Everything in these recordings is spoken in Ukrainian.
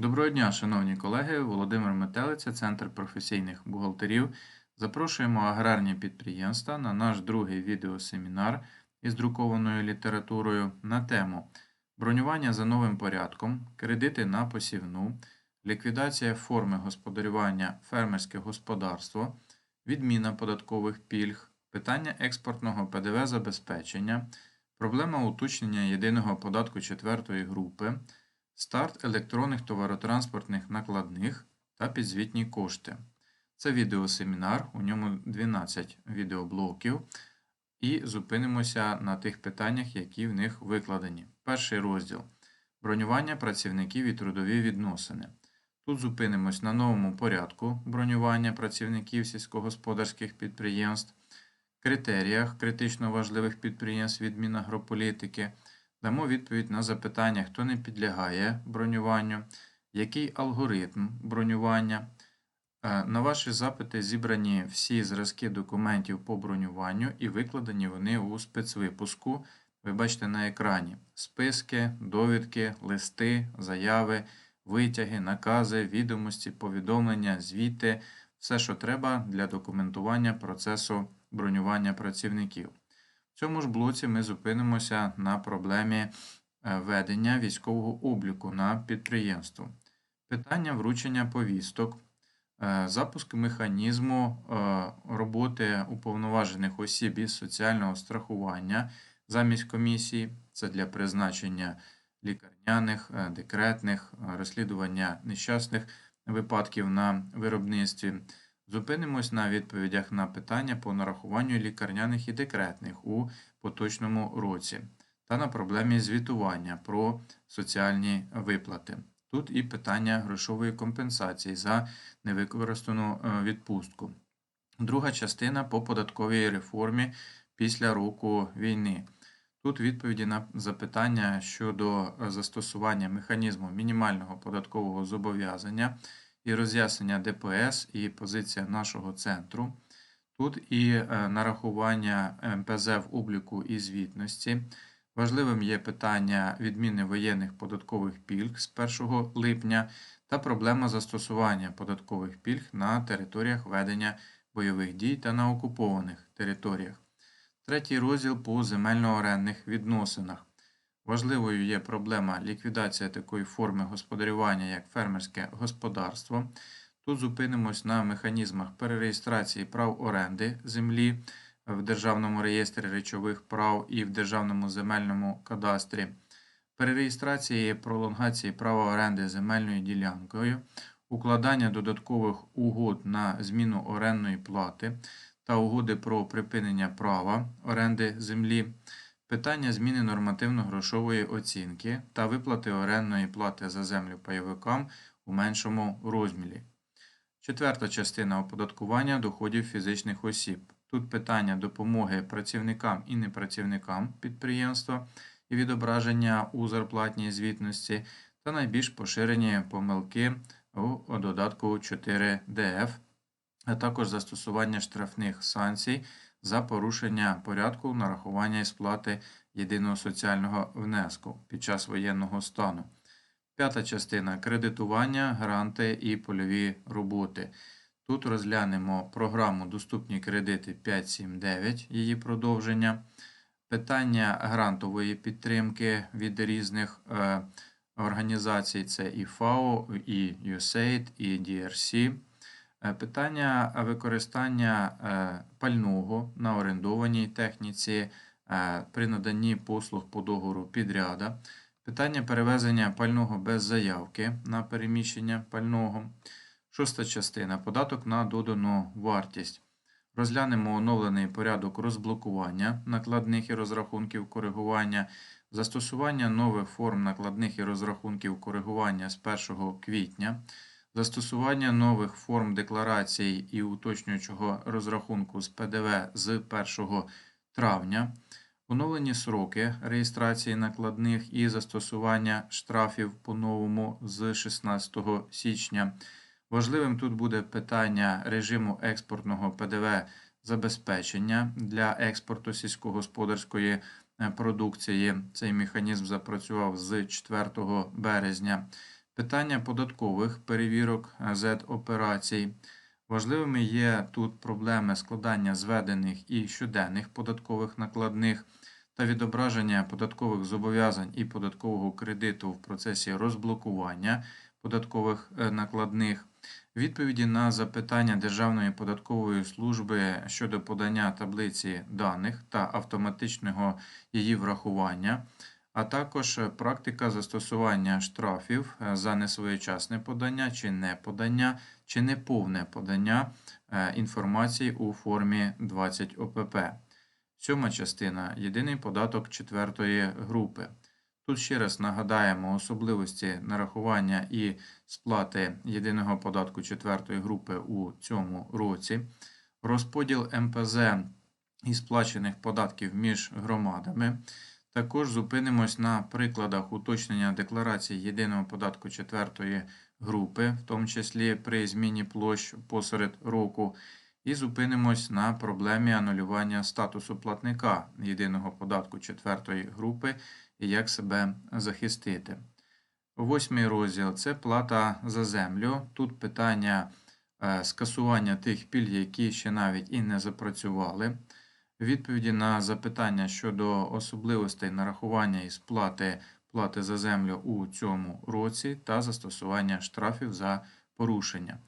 Доброго дня, шановні колеги. Володимир Метелиця, Центр професійних бухгалтерів. Запрошуємо аграрні підприємства на наш другий відеосемінар із друкованою літературою на тему бронювання за новим порядком, кредити на посівну, ліквідація форми господарювання фермерське господарство, відміна податкових пільг, питання експортного ПДВ забезпечення, проблема уточнення єдиного податку четвертої групи. Старт електронних товаротранспортних накладних та підзвітні кошти. Це відеосемінар, у ньому 12 відеоблоків, і зупинимося на тих питаннях, які в них викладені. Перший розділ бронювання працівників і трудові відносини. Тут зупинимось на новому порядку бронювання працівників сільськогосподарських підприємств, критеріях критично важливих підприємств відмін агрополітики. Дамо відповідь на запитання, хто не підлягає бронюванню, який алгоритм бронювання. Е, На ваші запити зібрані всі зразки документів по бронюванню і викладені вони у спецвипуску. Ви бачите на екрані списки, довідки, листи, заяви, витяги, накази, відомості, повідомлення, звіти, все, що треба для документування процесу бронювання працівників. Цьому ж блоці ми зупинимося на проблемі е, ведення військового обліку на підприємство. Питання вручення повісток, е, запуск механізму е, роботи уповноважених осіб із соціального страхування замість комісії, це для призначення лікарняних, декретних, розслідування нещасних випадків на виробництві. Зупинимось на відповідях на питання по нарахуванню лікарняних і декретних у поточному році та на проблемі звітування про соціальні виплати. Тут і питання грошової компенсації за невикористану е, відпустку. Друга частина по податковій реформі після року війни. Тут відповіді на запитання щодо застосування механізму мінімального податкового зобов'язання і роз'яснення ДПС і позиція нашого центру. Тут і е, нарахування МПЗ в обліку і звітності. Важливим є питання відміни воєнних податкових пільг з 1 липня та проблема застосування податкових пільг на територіях ведення бойових дій та на окупованих територіях. Третій розділ по земельно-орендних відносинах. Важливою є проблема ліквідація такої форми господарювання, як фермерське господарство. Тут зупинимось на механізмах перереєстрації прав оренди землі в Державному реєстрі речових прав і в Державному земельному кадастрі, перереєстрації пролонгації права оренди земельною ділянкою, укладання додаткових угод на зміну орендної плати та угоди про припинення права оренди землі. Питання зміни нормативно-грошової оцінки та виплати орендної плати за землю пайовикам у меншому розмірі. Четверта частина оподаткування доходів фізичних осіб. Тут питання допомоги працівникам і непрацівникам підприємства і відображення у зарплатній звітності та найбільш поширені помилки у додатку 4DF, а також застосування штрафних санкцій за порушення порядку нарахування і сплати єдиного соціального внеску під час воєнного стану. П'ята частина кредитування, гранти і польові роботи. Тут розглянемо програму Доступні кредити 579, її продовження, питання грантової підтримки від різних е, організацій: це і ФАО, і USAID, і DRC. Е, питання використання е, пального на орендованій техніці е, при наданні послуг по договору підряда. Питання перевезення пального без заявки на переміщення пального. Шоста частина податок на додану вартість. Розглянемо оновлений порядок розблокування накладних і розрахунків коригування, застосування нових форм накладних і розрахунків коригування з 1 квітня застосування нових форм декларацій і уточнюючого розрахунку з ПДВ з 1 травня, оновлені сроки реєстрації накладних і застосування штрафів по-новому з 16 січня. Важливим тут буде питання режиму експортного ПДВ забезпечення для експорту сільськогосподарської е, продукції. Цей механізм запрацював з 4 березня. Питання податкових перевірок е, Z-операцій. Важливими є тут проблеми складання зведених і щоденних податкових накладних та відображення податкових зобов'язань і податкового кредиту в процесі розблокування податкових е, накладних, відповіді на запитання Державної податкової служби щодо подання таблиці даних та автоматичного її врахування, а також е, практика застосування штрафів е, за несвоєчасне подання чи неподання, чи неповне подання е, інформації у формі 20 ОПП. Сьома частина єдиний податок четвертої групи. Тут ще раз нагадаємо особливості нарахування і сплати єдиного податку четвертої групи у цьому році, розподіл МПЗ і сплачених податків між громадами. Також зупинимось на прикладах уточнення декларації єдиного податку четвертої групи, в тому числі при зміні площ посеред року, і зупинимось на проблемі анулювання статусу платника єдиного податку четвертої групи і як себе захистити. Восьмий розділ це плата за землю. Тут питання е, скасування тих пільг, які ще навіть і не запрацювали. Відповіді на запитання щодо особливостей нарахування і сплати плати за землю у цьому році та застосування штрафів за порушення.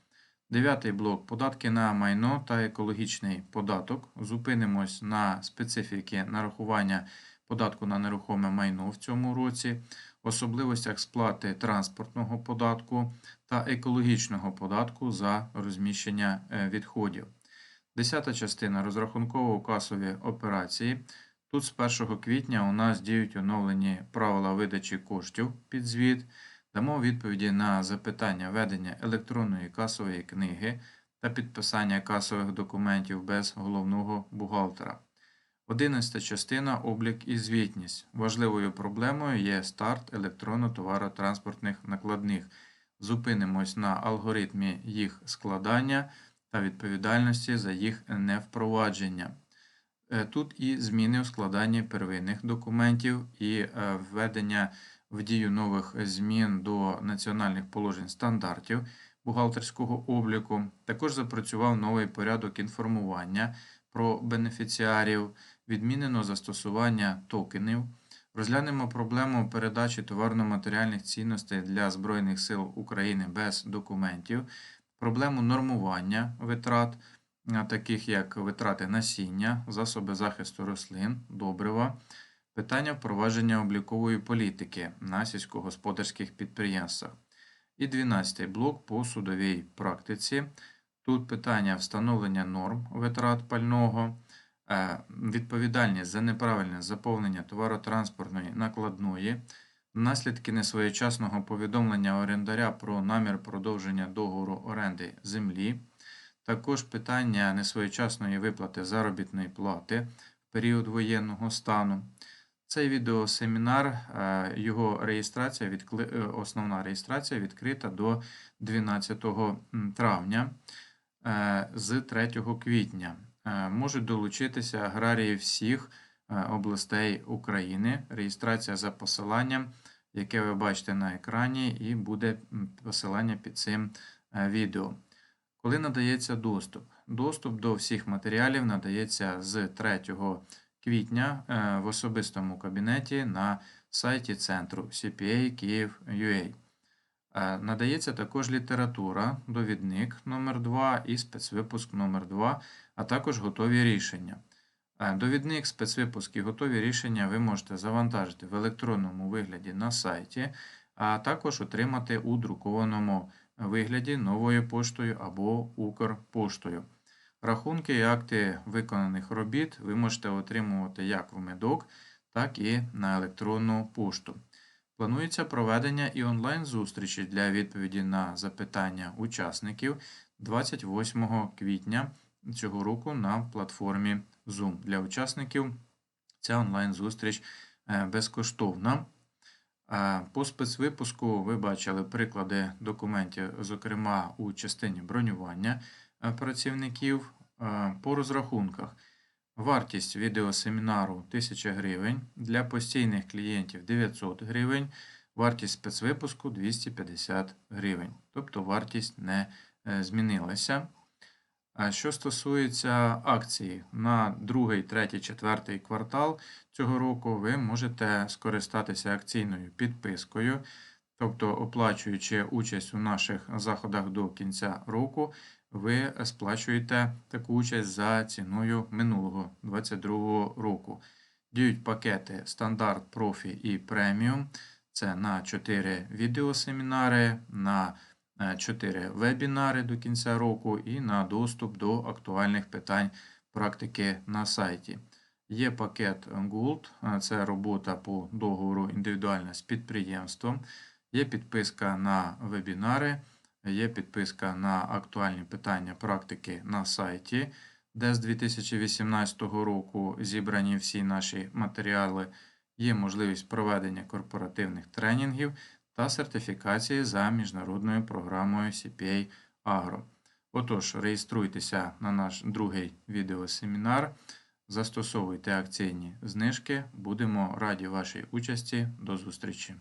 Дев'ятий блок податки на майно та екологічний податок. Зупинимось на специфіки нарахування податку на нерухоме майно в цьому році, особливостях сплати транспортного податку та екологічного податку за розміщення е, відходів. Десята частина розрахунково-касові операції. Тут з 1 квітня у нас діють оновлені правила видачі коштів під звіт. Дамо відповіді на запитання ведення електронної касової книги та підписання касових документів без головного бухгалтера. Одинадцята частина облік і звітність. Важливою проблемою є старт електронно-товаротранспортних накладних. Зупинимось на алгоритмі їх складання та відповідальності за їх невпровадження. Е, Тут і зміни у складанні первинних документів, і е, введення в дію нових змін до національних положень стандартів бухгалтерського обліку. Також запрацював новий порядок інформування про бенефіціарів, відмінено застосування токенів. Розглянемо проблему передачі товарно-матеріальних цінностей для Збройних сил України без документів, проблему нормування витрат, таких як витрати насіння, засоби захисту рослин, добрива, питання впровадження облікової політики на сільськогосподарських підприємствах. І 12 блок по судовій практиці. Тут питання встановлення норм витрат пального, е, відповідальність за неправильне заповнення товаротранспортної накладної, наслідки несвоєчасного повідомлення орендаря про намір продовження договору оренди землі, також питання несвоєчасної виплати заробітної плати в період воєнного стану. Цей відеосемінар, е, його реєстрація, відкли- е, основна реєстрація відкрита до 12 травня е, з 3 квітня. Можуть долучитися аграрії всіх областей України. Реєстрація за посиланням, яке ви бачите на екрані, і буде посилання під цим е, відео. Коли надається доступ? Доступ до всіх матеріалів надається з 3 квітня е, в особистому кабінеті на сайті центру CPA Київ.UA. Е, Надається також література, довідник номер 2 і спецвипуск номер 2 а також готові рішення. Довідник, спецвипуск і готові рішення ви можете завантажити в електронному вигляді на сайті, а також отримати у друкованому вигляді новою поштою або Укрпоштою. Рахунки і акти виконаних робіт ви можете отримувати як в медок, так і на електронну пошту. Планується проведення і онлайн-зустрічі для відповіді на запитання учасників 28 квітня цього року на платформі Zoom. Для учасників ця онлайн-зустріч е, безкоштовна. Е, По спецвипуску ви бачили приклади документів, зокрема у частині бронювання е, працівників. По розрахунках. Вартість відеосемінару 1000 гривень, для постійних клієнтів 900 гривень, Вартість спецвипуску 250 гривень, тобто вартість не змінилася. А Що стосується акції на другий, третій, четвертий квартал цього року, ви можете скористатися акційною підпискою, тобто оплачуючи участь у наших заходах до кінця року, ви сплачуєте таку участь за ціною минулого 2022 року. Діють пакети стандарт, профі і преміум. Це на 4 відеосемінари, на 4 вебінари до кінця року і на доступ до актуальних питань практики на сайті. Є пакет Gold, це робота по договору індивідуальна з підприємством, є підписка на вебінари, є підписка на актуальні питання практики на сайті, де з 2018 року зібрані всі наші матеріали, є можливість проведення корпоративних тренінгів та сертифікації за міжнародною програмою CPA Agro. Отож, реєструйтеся на наш другий відеосемінар, застосовуйте акційні знижки. Будемо раді вашій участі. До зустрічі!